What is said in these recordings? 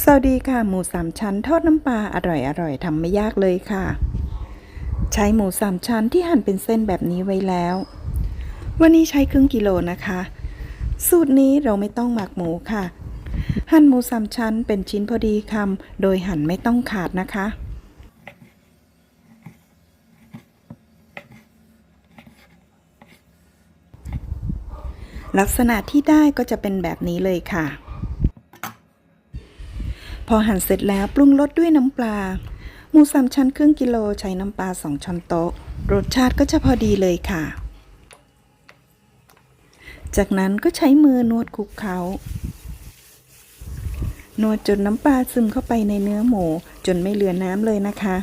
สวัสดีค่ะ หมูสามชั้นทอดน้ำปลาอร่อยอร่อยทำไม่ยากเลยค่ะ ใช้หมูสามชั้นที่หั่นเป็นเส้นแบบนี้ไว้แล้ว วันนี้ใช้ครึ่งกิโลนะคะ สูตรนี้เราไม่ต้องหมักหมูค่ะ หั่นหมูสามชั้นเป็นชิ้นพอดีคำโดยหั่นไม่ต้องขาดนะคะ ลักษณะที่ได้ก็จะเป็นแบบนี้เลยค่ะ พอหั่นเสร็จแล้วปรุงรสด้วยน้ำปลา หมูสามชั้นครึ่งกิโลใช้น้ำปลาสองช้อนโต๊ะ รสชาติก็จะพอดีเลยค่ะ จากนั้นก็ใช้มือนวดคลุกเคล้านวดจนน้ำปลาซึมเข้าไปในเนื้อหมูจนไม่เหลือน้ำเลยนะคะ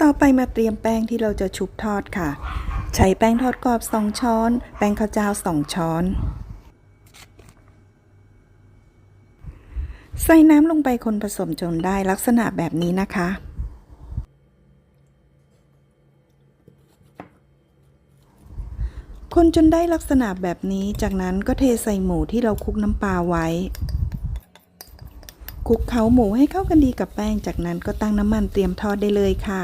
ต่อไปมาเตรียมแป้งที่เราจะชุบทอดค่ะ ใช้แป้งทอดกรอบ 2 ช้อน แป้งข้าวเจ้า 2 ช้อน ใส่น้ำลงไปคนผสมจนได้ลักษณะแบบนี้นะคะ คนจนได้ลักษณะแบบนี้จากนั้นก็เทใส่หมูที่เราคลุกน้ำปลาไว้ คลุกเคล้าหมูให้เข้ากันดีกับแป้ง จากนั้นก็ตั้งน้ำมันเตรียมทอดได้เลยค่ะ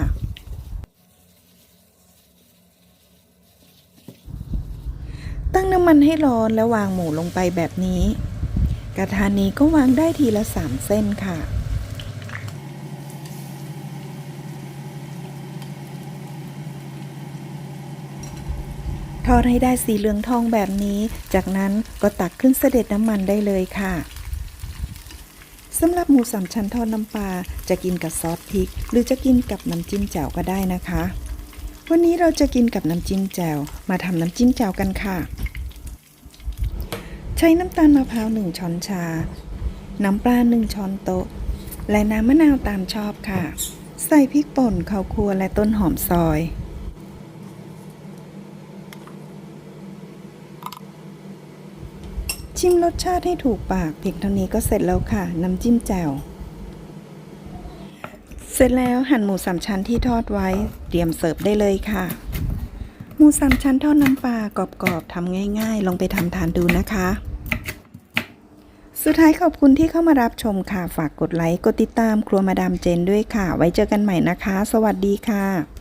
ตั้งน้ำมันให้ร้อนแล้ววางหมูลงไปแบบนี้ กระทะนี้ก็วางได้ทีละสามเส้นค่ะทอดให้ได้สีเหลืองทองแบบนี้ จากนั้นก็ตักขึ้นเสด็จน้ำมันได้เลยค่ะสำหรับหมูสามชั้นทอดน้ำปลาจะกินกับซอสพริก หรือจะกินกับน้ำจิ้มแจ่วก็ได้นะคะ วันนี้เราจะกินกับน้ำจิ้มแจ่วมาทำน้ำจิ้มแจ่วกันค่ะ ใช้น้ำตาลมะพร้าวหนึ่งช้อนชา น้ำปลาหนึ่งช้อนโต๊ะ และน้ำมะนาวตามชอบค่ะ ใส่พริกป่นข้าวคั่วและต้นหอมซอย ชิมรสชาติให้ถูกปากเพียงเท่านี้ก็เสร็จแล้วค่ะ น้ำจิ้มแจ่วเสร็จแล้วหั่นหมูสามชั้นที่ทอดไว้ เตรียมเสิร์ฟได้เลยค่ะ หมูสามชั้นทอดน้ำปลากรอบๆทำง่าย ๆ ลองไปทำทานดูนะคะ สุดท้ายขอบคุณที่เข้ามารับชมค่ะ ฝากกดไลค์ กดติดตามครัวมาดามเจนด้วยค่ะ ไว้เจอกันใหม่นะคะ สวัสดีค่ะ